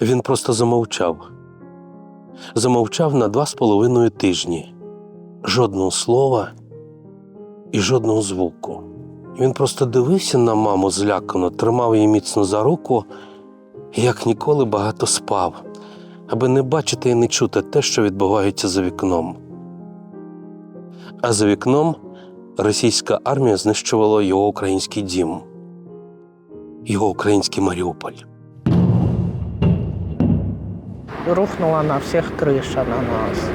Він просто замовчав. Замовчав на два з половиною тижні. Жодного слова і жодного звуку. Він просто дивився на маму злякано, тримав її міцно за руку, і як ніколи багато спав, аби не бачити і не чути те, що відбувається за вікном. А за вікном російська армія знищувала його український дім, його український Маріуполь. Рухнула на всех крыша на нас.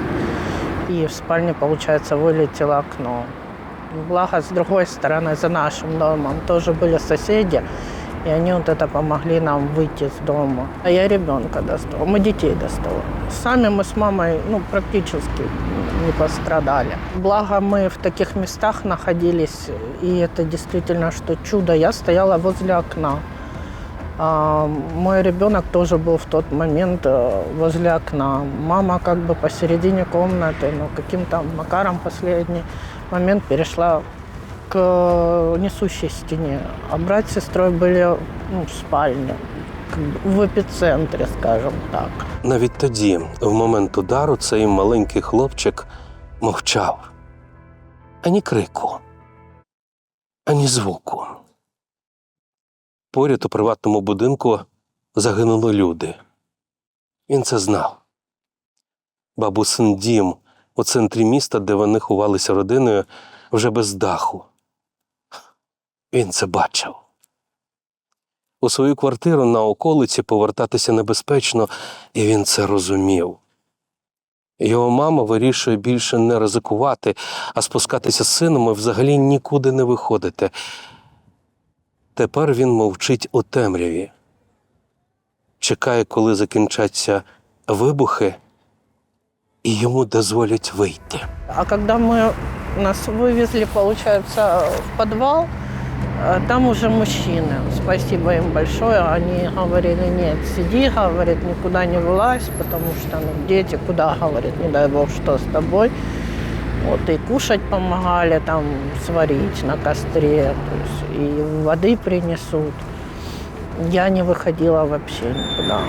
И в спальне, получается, вылетело окно. Благо, с другой стороны, за нашим домом тоже были соседи, и они вот это помогли нам выйти с дома. А я ребенка достала, мы детей достала. Сами мы с мамой ну, практически не пострадали. Благо, мы в таких местах находились, и это действительно что чудо. Я стояла возле окна. А, мой ребенок тоже был в тот момент э, возле окна. Мама как бы посередине комнаты, но каким-то макаром последний момент перешла к э, несущей стене. А брат с сестрой были ну, в спальне, как бы в эпицентре, скажем так. Навіть тоді, в момент удару, цей маленький хлопчик мовчав. Ані крику, ані звуку. Поряд у приватному будинку загинули люди. Він це знав. Бабусин дім у центрі міста, де вони ховалися родиною, вже без даху. Він це бачив. У свою квартиру на околиці повертатися небезпечно, і він це розумів. Його мама вирішує більше не ризикувати, а спускатися з сином і взагалі нікуди не виходити. Тепер він мовчить у темряві, чекає, коли закінчаться вибухи, і йому дозволять вийти. А когда мы нас вывезли, получается, в подвал, э, там уже мужчины. Спасибо им большое. Они говорили, нет, сиди, говорит, никуда не вылазь, потому что ну, дети, куда, говорит, не дай бог, что с тобой. Вот и кушать помогали, там сварить на костре, то есть и воды принесут. Я не выходила вообще никуда.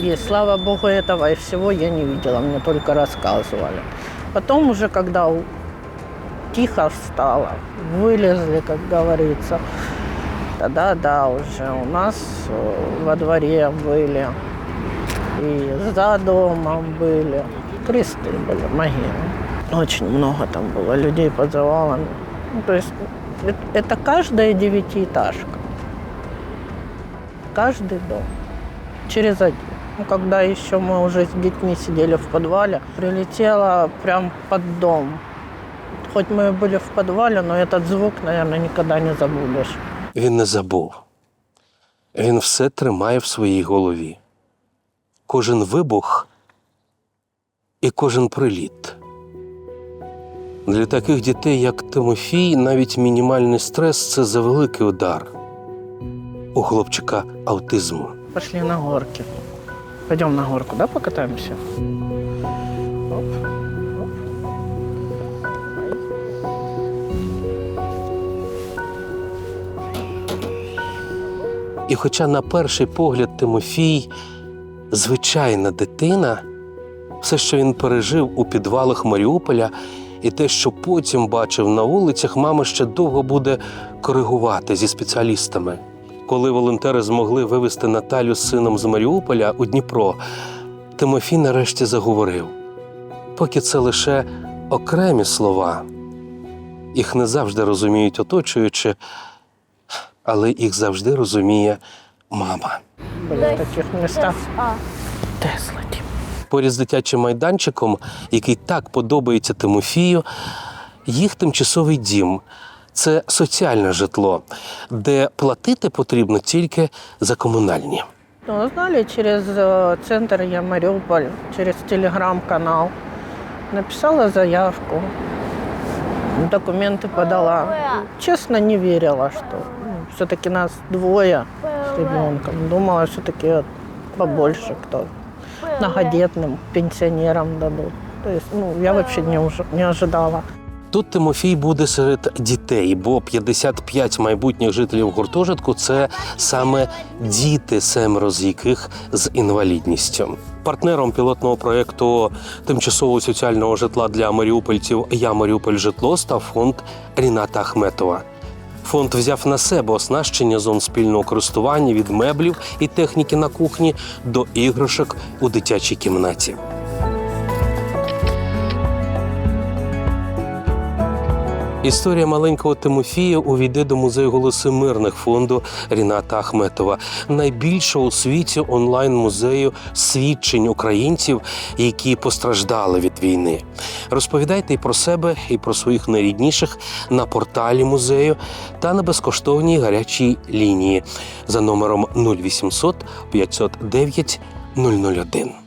И слава богу, этого и всего я не видела, мне только рассказывали. Потом уже, когда тихо стало, вылезли, как говорится, тогда да, уже у нас э, во дворе были, и за домом были, кресты были, могилы. Очень много там было людей под завалами. Ну, то есть э- это каждая девятиэтажка. Каждый дом. Через один. Ну, когда еще мы уже с детьми сидели в подвале, прилетела прям под дом. Хоть мы и были в подвале, но этот звук, наверное, никогда не забудешь. Він не забув. Він все тримає в своїй голові. Кожен вибух і кожен приліт. Для таких дітей, як Тимофій, навіть мінімальний стрес це завеликий удар. У хлопчика аутизму. Пошли на горки. Пойдем на горку, да, покатаемся? Оп, оп. І хоча на перший погляд Тимофій звичайна дитина, все, що він пережив у підвалах Маріуполя, і те, що потім бачив на вулицях, мама ще довго буде коригувати зі спеціалістами. Коли волонтери змогли вивезти Наталю з сином з Маріуполя у Дніпро, Тимофій нарешті заговорив. Поки це лише окремі слова, їх не завжди розуміють оточуючи, але їх завжди розуміє мама. В таких местах. А, Тесла. Поряд з дитячим майданчиком, який так подобається Тимофію, їх тимчасовий дім. Це соціальне житло, де платити потрібно тільки за комунальні. Ну, знали, через э, центр я Мариуполь, через телеграм-канал. Написала заявку, документы подала. Честно, не верила, что все-таки нас двое с ребенком. Думала, все-таки побольше кто многодетным пенсионерам дадут. То есть, ну, я вообще не, уж- не ожидала. Тут Тимофій буде серед дітей, бо 55 майбутніх жителів гуртожитку це саме діти, семеро з яких з інвалідністю. Партнером пілотного проєкту тимчасового соціального житла для маріупольців Я Маріуполь житло став фонд Ріната Ахметова. Фонд взяв на себе оснащення зон спільного користування від меблів і техніки на кухні до іграшок у дитячій кімнаті. Історія маленького Тимофія увійде до музею голоси мирних фонду Ріната Ахметова, найбільшого у світі онлайн-музею свідчень українців, які постраждали від війни. Розповідайте і про себе, і про своїх найрідніших на порталі музею та на безкоштовній гарячій лінії за номером 0800 509 001.